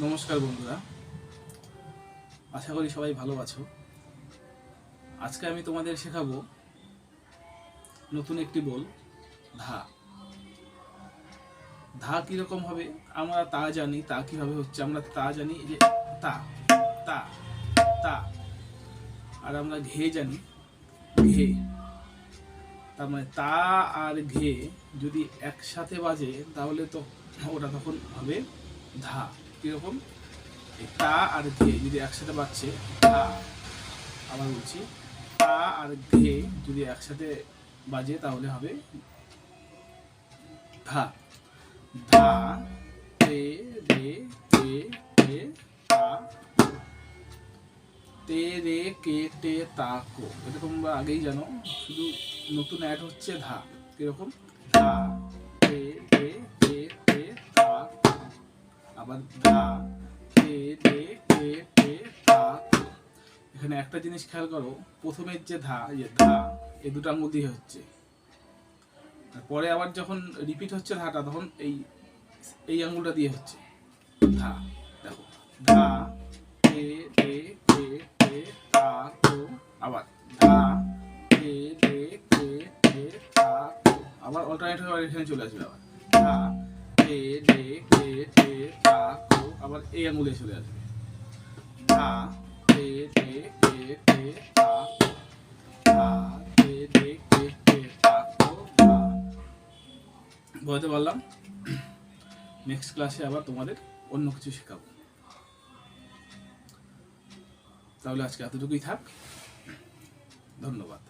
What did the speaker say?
নমস্কার বন্ধুরা। আশা করি সবাই ভালো আছো। আজকে আমি তোমাদের শেখাবো নতুন একটি বল, ধা। ধা কীরকম হবে? আমরা তা জানি, তা কীভাবে হচ্ছে? আমরা তা জানি যে তা তা তা। আর আমরা ঘে জানি, ঘে। তার মানে তা আর ঘে যদি একসাথে বাজে, তাহলে তো ওটা তখন হবে ধা। কীরকম? তা আর ঘে যদি একসাথে বাজছে ধা আবার বলছি, তা আর ঘে যদি একসাথে বাজে তাহলে হবে ধা। ধা, তে, রে, তে তে, তা। তে, রে, কে টে তা, কো। এটা তোমরা আগেই জানো, শুধু নতুন অ্যাড হচ্ছে ধা। কীরকম? ধা। এখানে একটা জিনিস খেয়াল করো, প্রথমের যে ধা যে ধা এই দুটার মধ্যেই হচ্ছে। আর পরে আবার যখন রিপিট হচ্ছে ধাটা, তখন এই এই আঙুলটা দিয়ে হচ্ছে। ধা, দেখো, ধা আবার ধা আবার অল্টারনেট হয়ে এখানে চলে আসবে আবার। ধা তে রে কে টে তা কো আবার এই আঙুলে চলে আসবে। ধা তে রে কে টে তা ধা তে টে তা কো ধা বোঝাতে পারলাম? নেক্সট ক্লাসে আবার তোমাদের অন্য কিছু শেখাবো। তাহলে আজকে এতটুকুই থাক। ধন্যবাদ।